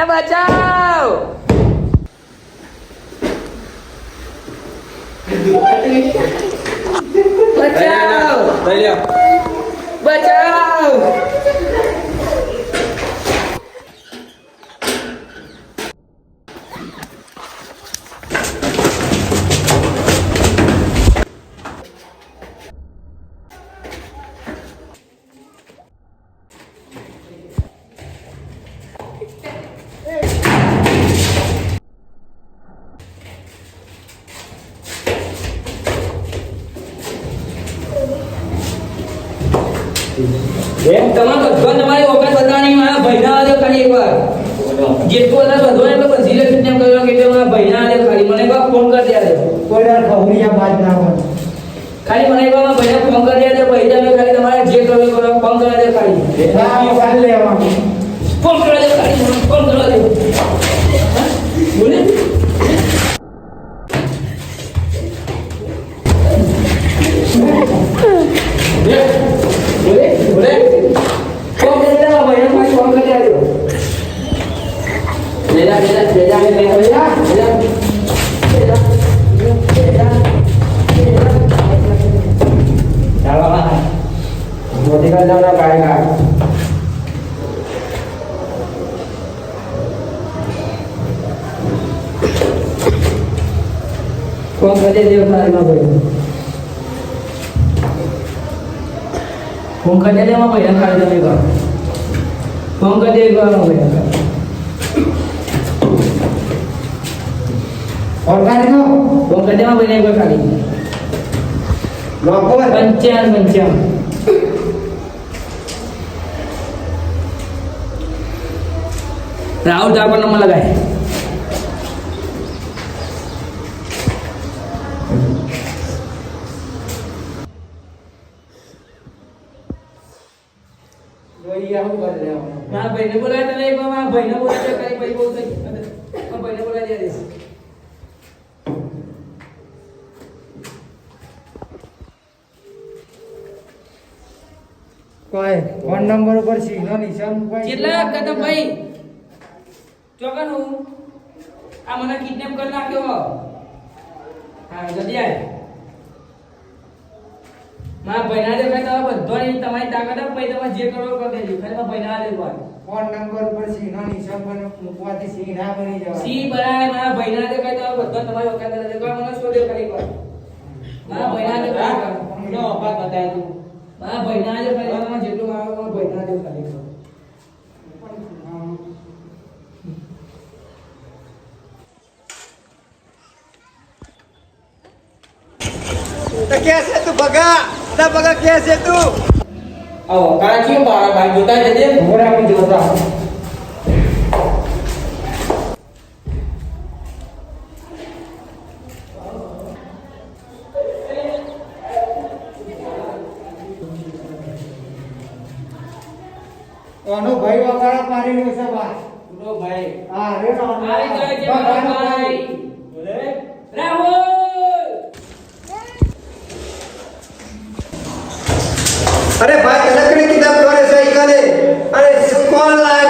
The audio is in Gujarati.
来吧，加油！Baca. Baca. Baca. એમ તમારે બધો તમારી ઓકાત બતાવવાની મારા ભાઈના આલે ખાલી એકવાર જેટલું અંદર બધો એટલો બધી લખી તેમ કર્યો કે મારા ભાઈના આલે ખાલી મને એકવાર ફોન કરી દે કોઈ વાર ખવડિયા બાદ ના હોય ખાલી મને એકવાર મારા ભાઈને ફોન કરી દે ભાઈ તમે ખાલી તમારે જે કરવું એ કરો ફોન કરી દે ખાલી ના કાલ લેવાનું ફોન કરી દે ખાલી ફોન કરવા દે હા? બોલે બોલે મોટી કાલ જવાના કાય કાય ફોન કરી દે તારી માં ભાઈ ફોન કરી દે માં ભાઈ ખાલી તમે કહો ફોન કરી દે કહો ભાઈ ઓળખાણ નો ફોન કરી દે માં ભાઈ એકવાર ખાલી લોકો પંચાવન પંચાવન રાહુલ ઠાકોર નંબર લગાય જોઈએ આવું કરી લેવાનું મારા ભાઈને બોલાય તો નહીં મારા ભાઈને બોલાય તો કઈ ભાઈ બહુ થઈ મારા ભાઈને બોલાય દે કોઈ ફોન નંબર ઉપર સિંહનો નિશાન કેટલા? કદમ ભાઈ. ચોકન? આ મને કિડનેપ કરી નાખ્યો હા. જલ્દી આય. મારા ભાઈના કઈ તમે બધો ની તમારી તાકાત પછી તમે જે કરો કરી દેજો. ખાલી ભાઈના એકવાર ફોન નંબર ઉપર સિંહનો નિશાન પર મૂકવાથી સિંહ ના બની જવાય સી બરાય મારા ભાઈના કઈ તમે બધો તમારી નથી એકવાર મને શોધ્યો ખાલી એકવાર મારા ભાઈના કઈ નો અપાત બતાય તું. મારા ભાઈના તમે જેટલું મારો ભાઈના જે તો કે છે તું બગા તા બગા કે છે તું? આવો કાચી મારા ભાઈ? જોતા જજે જોતા ઓનો ભાઈ વગાડા મારી નો છે બા. ઉડો ભાઈ. હા રે નો આવી ગયો છે ભાઈ. બોલે રાહુલ. અરે ભાઈ તને કઈ કિતાબ કરે છે કાલે? અરે કોલ લાય?